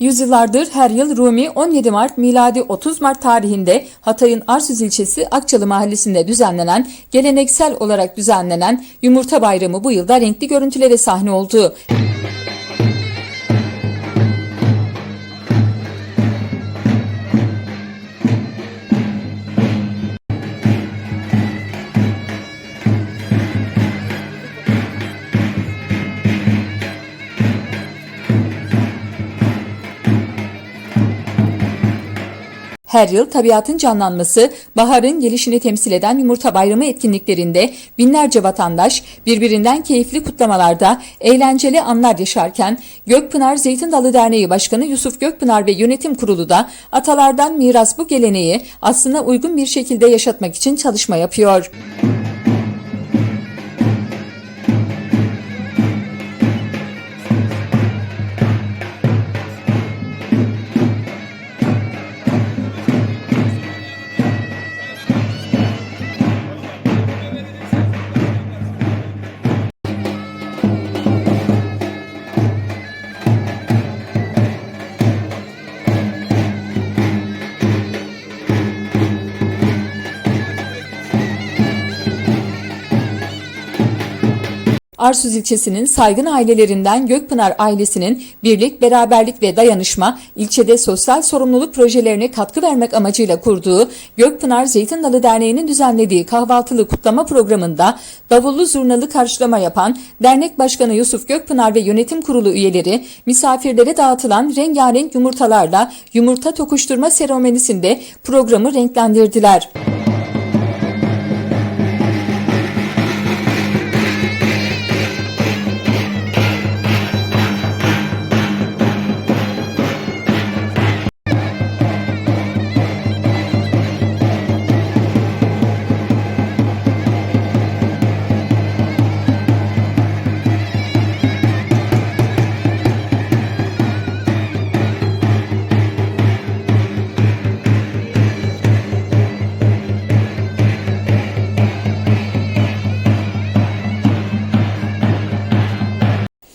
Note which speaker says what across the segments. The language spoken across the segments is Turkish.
Speaker 1: Yüzyıllardır her yıl Rumi 17 Mart miladi 30 Mart tarihinde Hatay'ın Arsuz ilçesi Akçalı mahallesinde düzenlenen, geleneksel olarak düzenlenen Yumurta Bayramı bu yılda renkli görüntülere sahne oldu. Her yıl tabiatın canlanması, baharın gelişini temsil eden Yumurta Bayramı etkinliklerinde binlerce vatandaş birbirinden keyifli kutlamalarda eğlenceli anlar yaşarken Gökpınar Zeytin Dalı Derneği Başkanı Yusuf Gökpınar ve Yönetim Kurulu da atalardan miras bu geleneği aslına uygun bir şekilde yaşatmak için çalışma yapıyor. Arsuz ilçesinin saygın ailelerinden Gökpınar ailesinin birlik, beraberlik ve dayanışma ilçede sosyal sorumluluk projelerine katkı vermek amacıyla kurduğu Gökpınar Zeytin Dalı Derneği'nin düzenlediği kahvaltılı kutlama programında davullu zurnalı karşılama yapan dernek başkanı Yusuf Gökpınar ve yönetim kurulu üyeleri misafirlere dağıtılan rengarenk yumurtalarla yumurta tokuşturma seremonisinde programı renklendirdiler.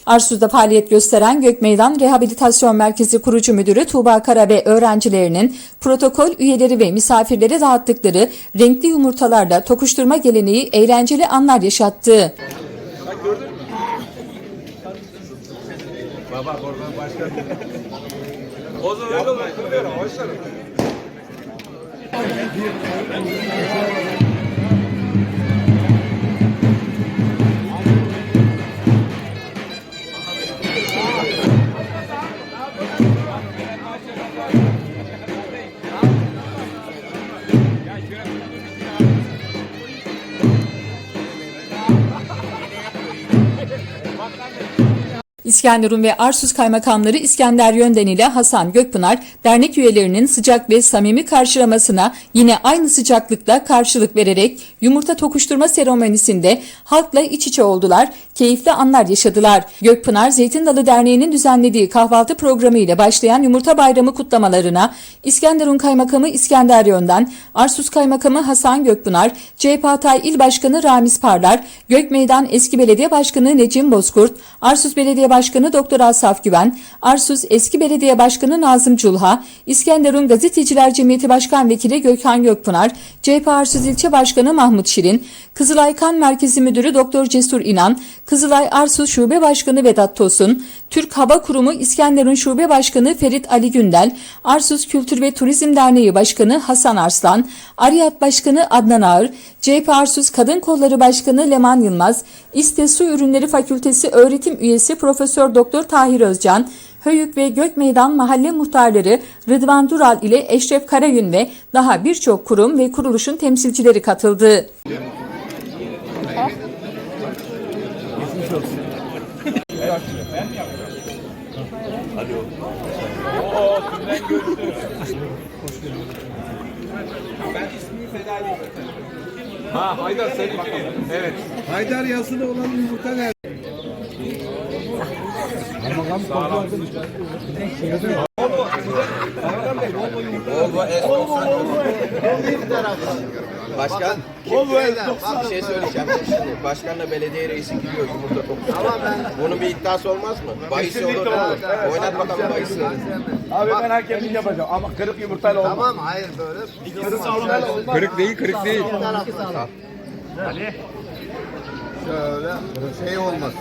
Speaker 1: Arsuz'da faaliyet gösteren Gökmeydan Rehabilitasyon Merkezi kurucu müdürü Tuğba Kara ve öğrencilerinin protokol üyeleri ve misafirlere dağıttıkları renkli yumurtalarla tokuşturma geleneği eğlenceli anlar yaşattı.
Speaker 2: Baba oradan başka. o zaman öyle olur. Kırmıyorum. Başlarım.
Speaker 1: İskenderun ve Arsuz kaymakamları İskender Yönden ile Hasan Gökpınar dernek üyelerinin sıcak ve samimi karşılamasına yine aynı sıcaklıkla karşılık vererek yumurta tokuşturma seremonisinde halkla iç içe oldular, keyifli anlar yaşadılar. Gökpınar Zeytin Dalı Derneği'nin düzenlediği kahvaltı programı ile başlayan Yumurta Bayramı kutlamalarına İskenderun Kaymakamı İskender Yönden, Arsuz Kaymakamı Hasan Gökpınar, CHP Hatay İl Başkanı Ramiz Parlar, Gökmeydan Eski Belediye Başkanı Necim Bozkurt, Arsuz Belediye Başkanı Doktor Asaf Güven, Arsuz Eski Belediye Başkanı Nazım Culha, İskenderun Gazeteciler Cemiyeti Başkan Vekili Gökhan Gökpınar, CHP Arsuz İlçe Başkanı Mahmut Şirin, Kızılay Kan Merkezi Müdürü Doktor Cesur İnan, Kızılay Arsuz Şube Başkanı Vedat Tosun, Türk Hava Kurumu İskenderun Şube Başkanı Ferit Ali Gündel, Arsuz Kültür ve Turizm Derneği Başkanı Hasan Arslan, Ariyat Başkanı Adnan Ağır, CHP Arsuz Kadın Kolları Başkanı Leman Yılmaz, İSTE Su Ürünleri Fakültesi öğretim üyesi Profesör Doktor Tahir Özcan, Höyük ve Gökmeydan mahalle muhtarları Rıdvan Dural ile Eşref Karayün ve daha birçok kurum ve kuruluşun temsilcileri katıldı.
Speaker 2: Ha Haydar senin. Evet.
Speaker 3: Haydar yazılı olan yumurta nerede?
Speaker 2: Olma.
Speaker 4: Başkan,
Speaker 5: böyle
Speaker 4: bir şey söyleyeceğim. Şimdi başkanla belediye reisi gidiyor yumurta topu. Bunun bir iddiası olmaz mı? Bahisi olur mu? Oynat bakalım bahisi.
Speaker 5: Abi ben hakemlik yapacağım ama kırık yumurtayla olmaz.
Speaker 6: Tamam hayır böyle.
Speaker 5: Kırık yumurtayla olmaz.
Speaker 2: Kırık değil, kırık değil.
Speaker 6: Şöyle şey olmaz.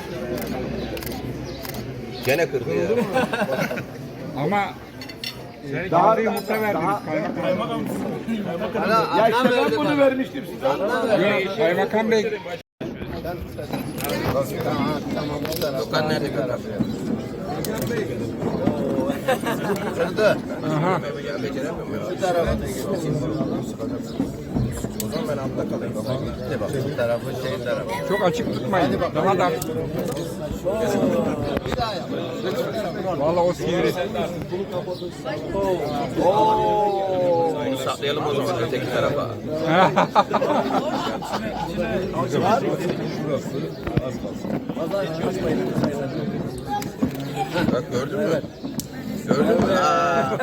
Speaker 4: Gene kırdı ya.
Speaker 2: Ama daha da yumurta verdiniz kaymakam.
Speaker 5: Ya işte ben bunu vermiştim size.
Speaker 2: Kaymakam Bey
Speaker 4: Dokan nerede kadar?
Speaker 6: Kırdı.
Speaker 2: Aha.
Speaker 4: Beceremiyor mu ya? O zaman ben altta kalayım. Gitti bak.
Speaker 6: Bu tarafı şey tarafı.
Speaker 2: çok açık tutmayın. Daha da Vallahi o sivri.
Speaker 4: Bunu saklayalım o zaman öteki tarafa. Bak gördün mü? Gördün mü? Aa.